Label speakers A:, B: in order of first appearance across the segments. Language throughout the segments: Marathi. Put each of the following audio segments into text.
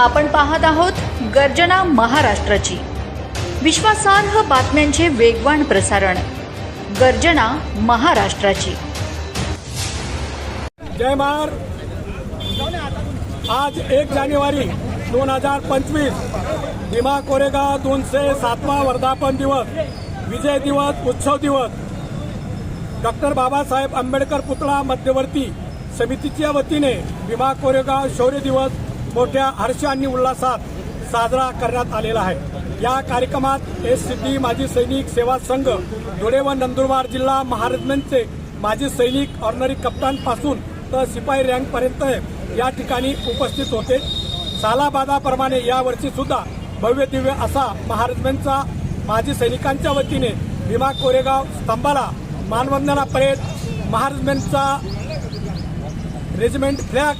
A: आपण पाहत आहोत गर्जना महाराष्ट्राची. विश्वासार्ह बातम्यांचे वेगवान प्रसारण. गर्जना महाराष्ट्राची.
B: जय महार आज एक जानेवारी दोन हजार पंचवीस भीमा कोरेगाव दोनशे सातवा वर्धापन दिवस विजय दिवस उत्सव दिवस. डॉक्टर बाबासाहेब आंबेडकर पुतळा मध्यवर्ती समितीच्या वतीने भीमा कोरेगाव शौर्य दिवस मोठ्या हर्ष आणि उल्हासात साजरा करण्यात आलेला आहे. या कार्यक्रमात एस सिद्धी माजी सैनिक सेवा संघ धुळे व नंदुरबार जिल्हा महाराष्ट्रांचे माजी सैनिक ऑर्नरी कप्तानपासून तर शिपाई रँकपर्यंत या ठिकाणी उपस्थित होते. सालाबादाप्रमाणे यावर्षी सुद्धा भव्य दिव्य असा महाराष्ट्रांचा माजी सैनिकांच्या वतीने भीमा कोरेगाव स्तंभाला मानवंदना परेड महाराष्ट्रांचा रेजिमेंट फ्लॅग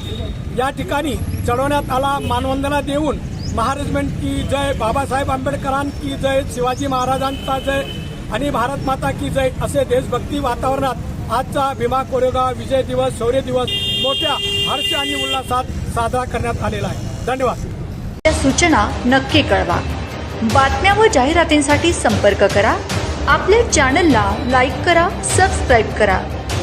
B: या ठिकाणी चढवण्यात आला. मानवंदना देऊन महारेजिमेंट की जय. बाबासाहेब आंबेडकरांकी जय. शिवाजी महाराजांचा जय आणि भारत माता की जय असे देशभक्ती वातावरणात आजचा भीमा कोरेगाव विजय दिवस शौर्य दिवस मोठ्या हर्ष आणि उल्हासात साजरा करण्यात आलेला आहे. धन्यवाद.
A: या सूचना नक्की कळवा. बातम्या व जाहिरातींसाठी संपर्क करा. आपल्या चॅनलला लाईक करा सबस्क्राईब करा.